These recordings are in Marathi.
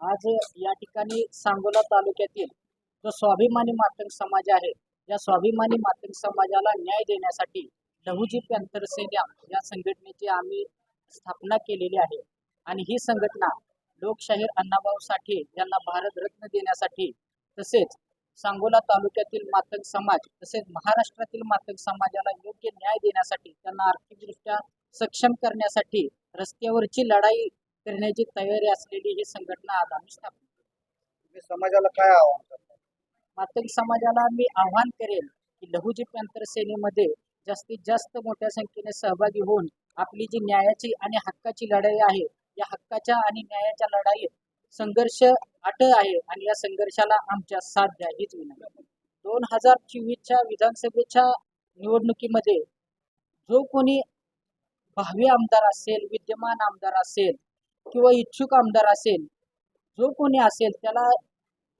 आज या ठिकाणी सांगोला तालुक्यातील जो स्वाभिमानी मातंग समाज आहे या स्वाभिमानी मातंग समाजाला न्याय देण्यासाठी लहुजी पॅन्थर सेना या संघटनेची आम्ही स्थापना केलेली आहे. आणि ही संघटना लोकशाहीर अण्णाभाऊ साठे यांना भारतरत्न देण्यासाठी तसेच सांगोला तालुक्यातील मातंग समाज तसेच महाराष्ट्रातील मातंग समाजाला योग्य न्याय देण्यासाठी त्यांना आर्थिकदृष्ट्या सक्षम करण्यासाठी रस्त्यावरची लढाई करण्याची तयारी असलेली ही संघटना आज आम्ही स्थापन समाजाला काय आव्हान करता मातंग समाजाला मी आव्हान करेल की लहुजी पॅन्थर सेनेमध्ये जास्तीत जास्त मोठ्या संख्येने सहभागी होऊन आपली जी न्यायाची आणि हक्काची लढाई आहे या हक्काच्या आणि न्यायाच्या लढाईत संघर्ष अटळ आहे आणि या संघर्षाला आमच्या साथ द्या हीच विनंती दोन हजार चोवीसच्या विधानसभेच्या निवडणुकीमध्ये जो कोणी भावी आमदार असेल विद्यमान आमदार असेल किंवा इच्छुक आमदार असेल जो कोणी असेल त्याला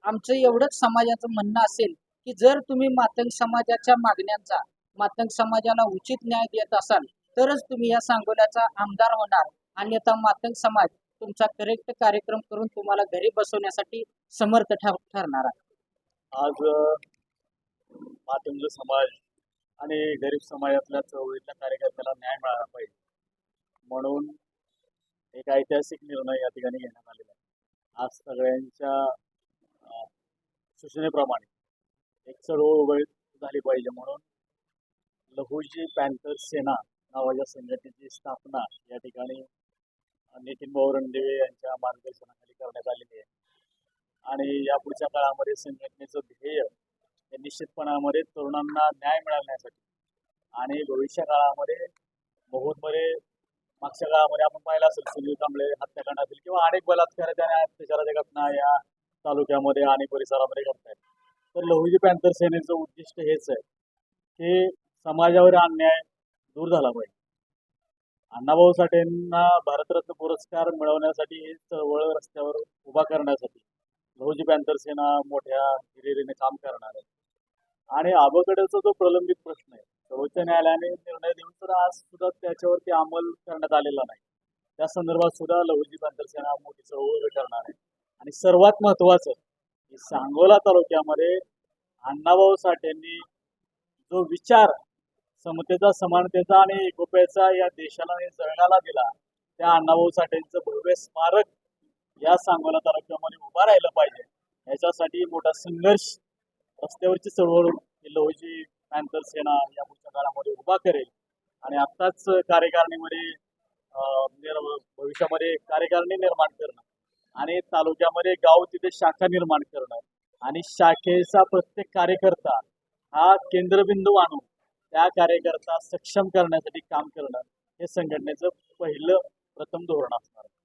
आमचं एवढंच समाजाचं म्हणणं असेल की जर तुम्ही मातंग समाजाच्या मागण्यांचा मातंग समाजाला उचित न्याय देत असाल तरच तुम्ही या सांगोल्याचा आमदार होणार. अन्यथा मातंग समाज तुमचा करेक्ट कार्यक्रम करून तुम्हाला घरी बसवण्यासाठी समर्थ ठर ठरणार आहे. आज मातंग समाज आणि गरीब समाजातल्या चळवळीतल्या कार्यकर्त्याला न्याय मिळाला पाहिजे. म्हणून एक ऐतिहासिक निर्णय या ठिकाणी घेण्यात आलेला आहे. आज सगळ्यांच्या सूचनेप्रमाणे एक चळवळ उघड झाली पाहिजे म्हणून लहुजी पॅन्थर सेना नावाच्या संघटनेची स्थापना या ठिकाणी नितीन भाऊ रणदिवे यांच्या मार्गदर्शनाखाली करण्यात आलेली आहे. आणि या पुढच्या काळामध्ये संघटनेचं ध्येय हे निश्चितपणामध्ये तरुणांना न्याय मिळवण्यासाठी आणि भविष्य काळामध्ये बहुतमध्ये मागच्या काळामध्ये आपण पाहिलं असेल सुनील कांबळे हत्याकांडातील किंवा अनेक बलात्काराच्या आणि अत्याचाराच्या घटना या तालुक्यामध्ये आणि परिसरामध्ये घडत आहेत. तर लहुजी पॅन्थर सेनेचं उद्दिष्ट हेच आहे की समाजावर अन्याय दूर झाला पाहिजे. अण्णाभाऊ साठेंना भारतरत्न पुरस्कार मिळवण्यासाठी ही चळवळ रस्त्यावर उभा करण्यासाठी लहुजी पॅन्थर सेना मोठ्या हिरिरीने काम करणार आहे. आणि आबकडेचा जो प्रलंबित प्रश्न आहे सर्वोच्च न्यायालयाने निर्णय देऊन तर आज सुद्धा त्याच्यावरती अंमल करण्यात आलेला नाही. त्या संदर्भात सुद्धा लहुजी पॅन्थर मोठी चळवळ करणार आहे. आणि सर्वात महत्वाचं की सांगोला तालुक्यामध्ये अण्णाभाऊ साठेंनी जो विचार समतेचा समानतेचा आणि एकोप्याचा या देशाला आणि जळणाला दिला त्या अण्णाभाऊ साठेंचं भव्य स्मारक या सांगोला तालुक्यामध्ये उभा राहिलं पाहिजे. याच्यासाठी मोठा संघर्ष रस्त्यावरची चळवळ ही पॅन्थर सेना या पुढच्या काळामध्ये उभा करेल. आणि आत्ताच कार्यकारिणीमध्ये भविष्यामध्ये कार्यकारिणी निर्माण करणं आणि तालुक्यामध्ये गाव तिथे शाखा निर्माण करणं आणि शाखेचा प्रत्येक कार्यकर्ता हा केंद्रबिंदू आणून त्या कार्यकर्ता सक्षम करण्यासाठी काम करणं हे संघटनेचं पहिलं प्रथम धोरण असणार आहे.